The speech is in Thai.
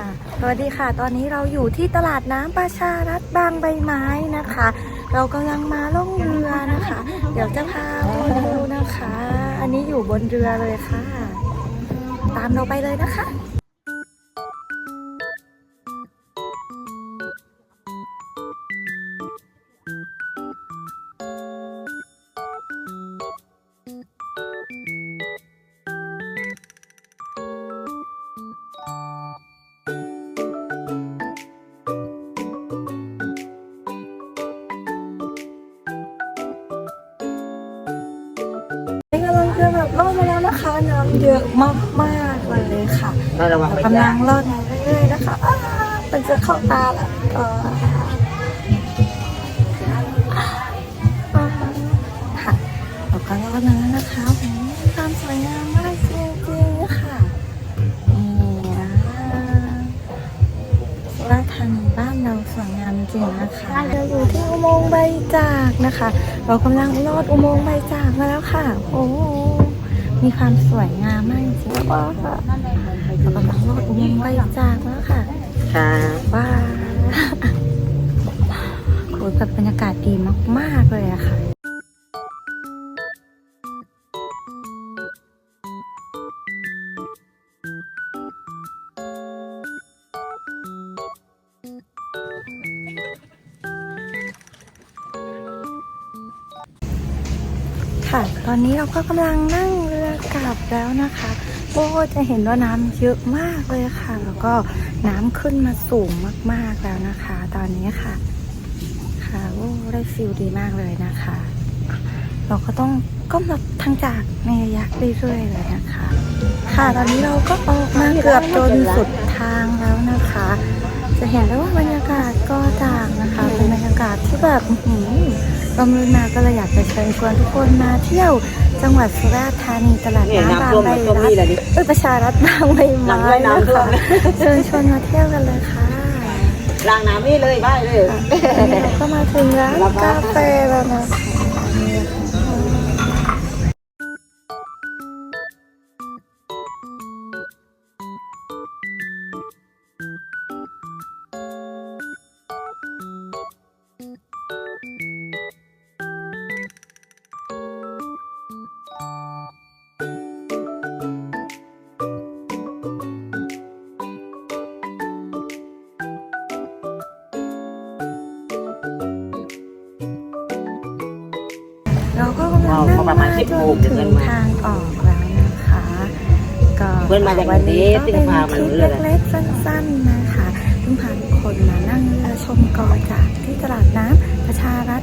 ค่ะ สวัสดีค่ะ ตอนนี้เราอยู่ที่ตลาดน้ำประชารัฐบางใบไม้นะคะ เรากำลังมาล่องเรือนะคะ เดี๋ยวจะพาไปดูนะคะ อันนี้อยู่บนเรือเลยค่ะ ตามเราไปเลยนะคะ นี่กำลังจะแบบล่องมาแล้วนะคะ น้ำเยอะมากๆเลยค่ะเราระวังไม่กำได้ลังลอดมาเรื่อยๆนะคะอ้ามันจะเข้าตาแล้วก็าษฎร์ธานีบ้านเราสวยงามจริงนะคะเราอยู่ที่อุโมงค์ใบจากนะคะ เรากำลังลอดอุโมงค์ใบจากมาแล้วค่ะ โอ้โหมีความสวยงามมากจริงๆว้าวเรากำลังลอดอุโมงค์ใบจากมาแล้วค่ะค่ะว้าวโอ้ยแบบบรรยากาศดีมากๆเลยอะค่ะ ค่ะ ตอนนี้เราก็กำลังนั่งเรือกลับแล้วนะคะโอ้จะเห็นว่าน้ำเยอะมากเลยค่ะ แล้วก็น้ำขึ้นมาสูงมากๆแล้วนะคะ ตอนนี้ค่ะ ค่ะโอ้ได้ฟิลดีมากเลยนะคะ เราก็ต้องก้มหลบทางจากในระยะเรื่อยๆเลยนะคะ ค่ะตอนนี้เราก็ออกมาเกือบจนสุดทางแล้วนะคะ จะเห็นได้ว่าบรรยากาศก็ต่างนะคะ เป็นบรรยากาศที่แบบหือ ลมลื่นมาก็เลยอยากจะเชิญชวนทุกคนมาเที่ยวจังหวัดสุราษฎร์ธานีตลาดเนี่ยน้ำบางน้ำท่วมใบมาท่วมรันี่ฐแหละดิเอ้ยประชารัฐบางใบไม้น้ำด้วยนะน้ำท่วคะมเชิญชวนมาเที่ยวกันเลยค่ะล้างน้ำนี่เลยบ้ายเลยวันนี้เราก็มาถึงร้านกาแฟแล้วนะคะ เราก็กำลังนั่งมาจนถึงทางออกแล้วนะคะ ก็เพื่อนมาจากวันนี้ก็กรุเป็งนเทพคลิปเพิ่งพามาเรื่อยๆเล็กๆสั้นๆนะคะเพิ่งพาทุกคนมานั่งเรือชมเกาะจากที่ตลาดน้ำประชารัฐ